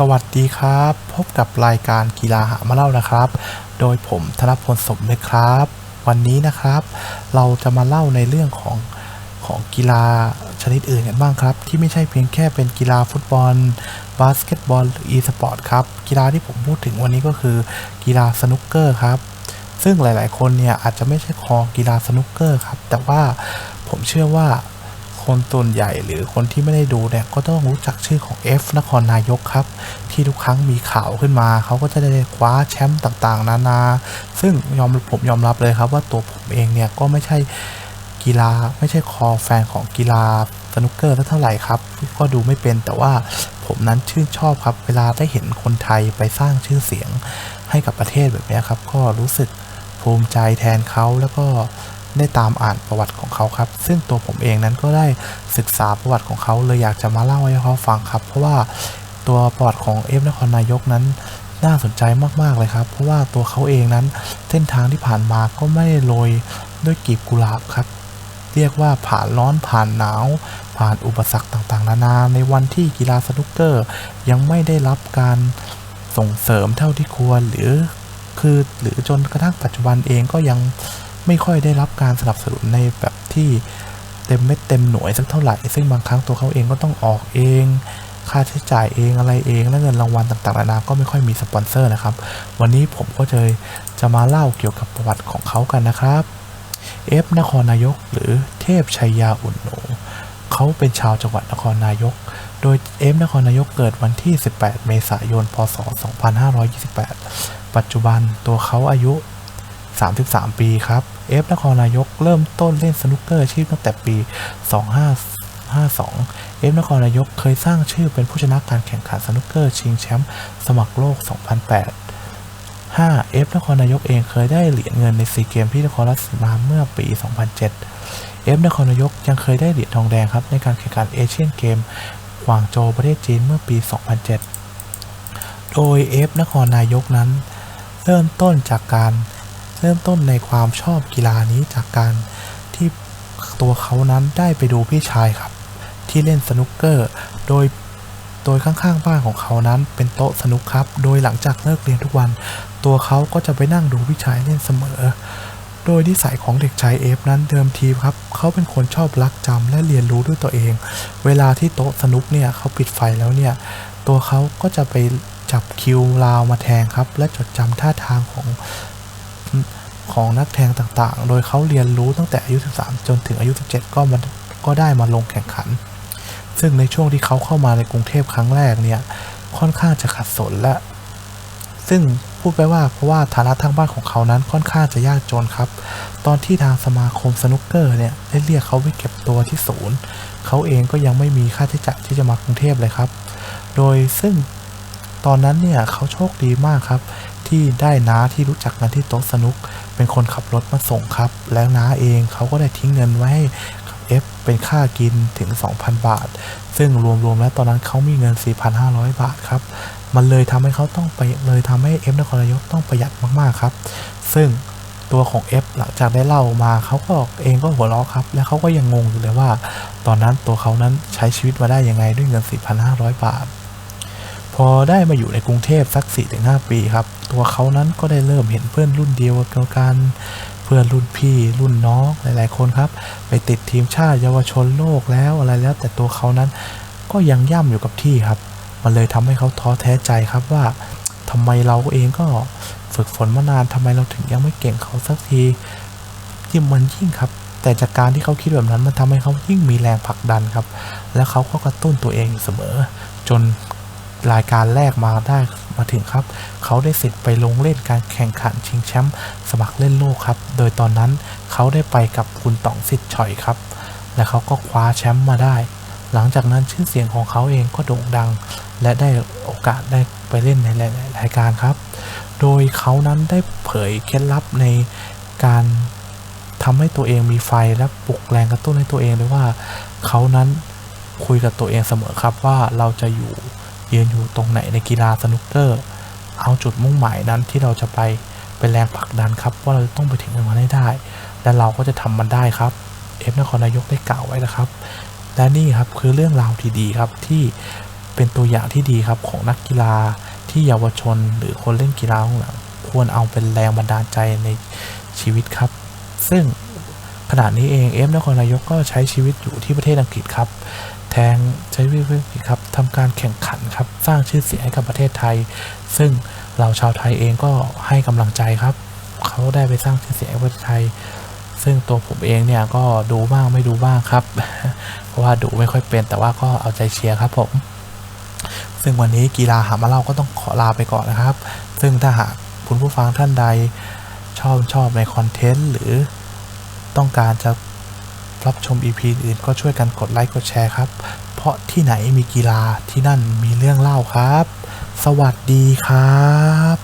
สวัสดีครับ พบกับรายการกีฬาหามาเล่านะครับ โดยผมธนพลสมเลยครับ วันนี้นะครับ เราจะมาเล่าในเรื่องของของกีฬาชนิดอื่นกันบ้างครับ ที่ไม่ใช่เพียงแค่เป็นกีฬาฟุตบอล บาสเกตบอลหรืออีสปอร์ตครับกีฬาที่ผมพูดถึงวันนี้ก็คือกีฬาสนุกเกอร์ครับ ซึ่งหลาย ๆ คนเนี่ยอาจจะไม่ใช่คอกีฬาสนุกเกอร์ครับแต่ว่าผมเชื่อว่า คนส่วนใหญ่หรือคนที่ไม่ได้ดูเนี่ยก็ต้องรู้จักชื่อของ F นครนายกครับ ที่ทุกครั้งมีข่าวขึ้นมา เขาก็จะได้คว้าแชมป์ต่างๆ นานา ซึ่งยอมผมยอมรับเลยครับว่าตัวผมเองเนี่ยก็ไม่ใช่กีฬาไม่ใช่คอแฟนของกีฬาสนุกเกอร์เท่าไหร่ครับ ก็ดูไม่เป็นแต่ว่าผมนั้นชื่นชอบครับ เวลาได้เห็นคนไทยไปสร้างชื่อเสียงให้กับประเทศแบบนี้ครับ ก็รู้สึกภูมิใจแทนเขาแล้วก็ ได้ตามอ่านประวัติของเขาครับ ซึ่งตัวผมเองนั้นก็ได้ศึกษาประวัติของเขาเลยอยากจะมาเล่าให้เขาฟังครับ เพราะว่าตัวประวัติของเอฟนครนายกนั้นน่าสนใจมากๆเลยครับ เพราะว่าตัวเขาเองนั้นเส้นทางที่ผ่านมาก็ไม่ได้โรยด้วยกีบกุหลาบครับ เรียกว่าผ่านร้อนผ่านหนาว ผ่านอุปสรรคต่างๆ นานาในวันที่กีฬาสนุกเกอร์ ยังไม่ได้รับการส่งเสริมเท่าที่ควรหรือคือหรือจนกระทั่งปัจจุบันเองก็ยัง ไม่ค่อยได้รับการสนับสนุนในแบบที่เต็มเม็ดเต็มหน่วยสักเท่าไหร่ ซึ่งบางครั้งตัวเขาเองก็ต้องออกเอง ค่าใช้จ่ายเองอะไรเอง และเงินรางวัลต่างๆนานาก็ไม่ค่อยมีสปอนเซอร์นะครับ วันนี้ผมก็จะจะมาเล่าเกี่ยวกับประวัติของเขากันนะครับ เอฟนครนายก หรือเทพชัยยาอุ่นหนูเขาเป็นชาวจังหวัดนครนายก โดยเอฟนครนายกเกิดวันที่ 18 เมษายน พศ 2528 ปัจจุบันตัวเขาอายุ 33 ปีครับ เอฟนครนายกเริ่มต้นเล่นสนุกเกอร์ชีพตั้งแต่ปี 2552 เอฟนครนายกเคยสร้างชื่อเป็นผู้ชนะการแข่งขันสนุกเกอร์ชิงแชมป์สมัครโลก 2008 5. เอฟนครนายกเองเคยได้เหรียญเงินในซีเกมที่นครราชสีมาเมื่อปี 2007 เอฟนครนายกยังเคยได้เหรียญทองแดงครับในการแข่งขันเอเชียนเกมกวางโจวประเทศจีนเมื่อปี 2007 โดยเอฟนครนายกนั้น เริ่มต้นจากการ เริ่มต้นในความชอบกีฬานี้จากการที่ตัวเขานั้นได้ไปดูพี่ชายครับ ที่เล่นสนุกเกอร์ โดยโดยข้างๆบ้านของเขานั้นเป็นโต๊ะสนุกครับ โดยหลังจากเลิกเรียนทุกวัน ตัวเขาก็จะไปนั่งดูพี่ชายเล่นเสมอ โดยนิสัยของเด็กชายเอฟนั้นเดิมทีครับ เขาเป็นคนชอบรักจำและเรียนรู้ด้วยตัวเอง เวลาที่โต๊ะสนุกเนี่ยเขาปิดไฟแล้วเนี่ย ตัวเขาก็จะไปจับคิวราวมาแทงครับ และจดจำท่าทางของ ของนักแทงต่างๆ โดยเขาเรียนรู้ตั้งแต่อายุ 13 จนถึงอายุ 17 ก็มันก็ได้มาลงแข่งขัน ซึ่งในช่วงที่เขาเข้ามาในกรุงเทพครั้งแรกเนี่ย ค่อนข้างจะขัดสนและ ซึ่งพูดไปว่าเพราะว่าฐานะทางบ้านของเขานั้นค่อนข้างจะยากจนครับ ตอนที่ทางสมาคมสนุกเกอร์เนี่ยได้เรียกเขาไปเก็บตัวที่ศูนย์ เขาเองก็ยังไม่มีค่าใช้จ่ายที่จะมากรุงเทพเลยครับ โดยซึ่งตอนนั้นเนี่ยเขาโชคดีมากครับ ที่ได้น้าที่รู้จักกันที่โต๊ะสนุก เป็นคนขับรถมาส่งครับ แล้วน้าเองเขาก็ได้ทิ้งเงินไว้ให้กับเอฟเป็นค่ากินถึง 2,000 บาท ซึ่งรวมๆแล้วตอนนั้นเขามีเงิน 4,500 บาทครับ มันเลยทำให้เขาต้องไปเลยทำให้เอฟนครนายกต้องประหยัดมากๆครับ ซึ่งตัวของเอฟหลังจากได้เล่ามาเขาก็เองก็หัวเราะครับ และเขาก็ยังงงอยู่เลยว่า ตอนนั้นตัวเขานั้นใช้ชีวิตมาได้ยังไงด้วยเงิน 4,500 บาท พอได้มาอยู่ในกรุงเทพสัก 4-5 ปีครับ ตัวเขานั้นก็ได้เริ่มเห็นเพื่อนรุ่นเดียวกันเพื่อนรุ่นพี่รุ่นน้องหลาย ๆ คนครับ ไปติดทีมชาติเยาวชนโลกแล้วอะไรแล้ว แต่ตัวเขานั้นก็ยังย่ำอยู่กับที่ครับ มันเลยทำให้เขาท้อแท้ใจครับว่าทำไมเราเองก็ฝึกฝนมานานทำไมเราถึงยังไม่เก่งเขาสักทีที่มันยิ่งครับ แต่จากการที่เขาคิดแบบนั้นมันทำให้เขายิ่งมีแรงผลักดันครับ และเขาก็กระตุ้นตัวเองอยู่เสมอ จน รายการแรกมาได้มาถึงครับ เขาได้สิทธิ์ไปลงเล่นการแข่งขันชิงแชมป์สมัครเล่นโลกครับ โดยตอนนั้นเขาได้ไปกับคุณต๋องสิทธิ์ฉ่อยครับ และเขาก็คว้าแชมป์มาได้ หลังจากนั้นชื่อเสียงของเขาเองก็โด่งดัง และได้โอกาสได้ไปเล่นในหลายๆรายการครับ โดยเขานั้นได้เผยเคล็ดลับในการทำให้ตัวเองมีไฟและปลุกแรงกระตุ้นให้ตัวเองด้วยว่าเขานั้นคุยกับตัวเองเสมอครับว่าเราจะอยู่ ยืนอยู่ตรงไหนในกีฬาสนุกเกอร์ เอาจุดมุ่งหมายนั้นที่เราจะไปเป็นแรงผลักดันครับ ว่าเราต้องไปถึงมันให้ได้ และเราก็จะทำมันได้ครับเอฟนครนายกได้กล่าวไว้นะครับ และนี่ครับคือเรื่องราวที่ดีครับที่เป็นตัวอย่างที่ดีครับของนักกีฬาที่เยาวชนหรือคนเล่นกีฬาข้างหลังควรเอาเป็นแรงบันดาลใจในชีวิตครับ ซึ่งขณะนี้เองเอฟนครนายกก็ใช้ชีวิตอยู่ที่ประเทศอังกฤษครับ แทงใช้ชีวิตที่อังกครับทำการแข่งขันครับ สร้างชื่อเสียงให้กับประเทศไทย ซึ่งเราชาวไทยเองก็ให้กำลังใจครับ เขาได้ไปสร้างชื่อเสียงให้ประเทศไทย ซึ่งตัวผมเองเนี่ยก็ดูบ้างไม่ดูบ้างครับ เพราะว่าดูไม่ค่อยเป็นแต่ว่าก็เอาใจเชียร์ครับผม ซึ่งวันนี้กีฬาหามาเล่าก็ต้องขอลาไปก่อนนะครับ ซึ่งถ้าหากคุณผู้ฟังท่านใดชอบชอบในคอนเทนต์หรือต้องการจะ รับชม EP อื่นก็ช่วยกันกดไลค์กดแชร์ครับ เพราะที่ไหนมีกีฬาที่นั่นมีเรื่องเล่าครับ สวัสดีครับ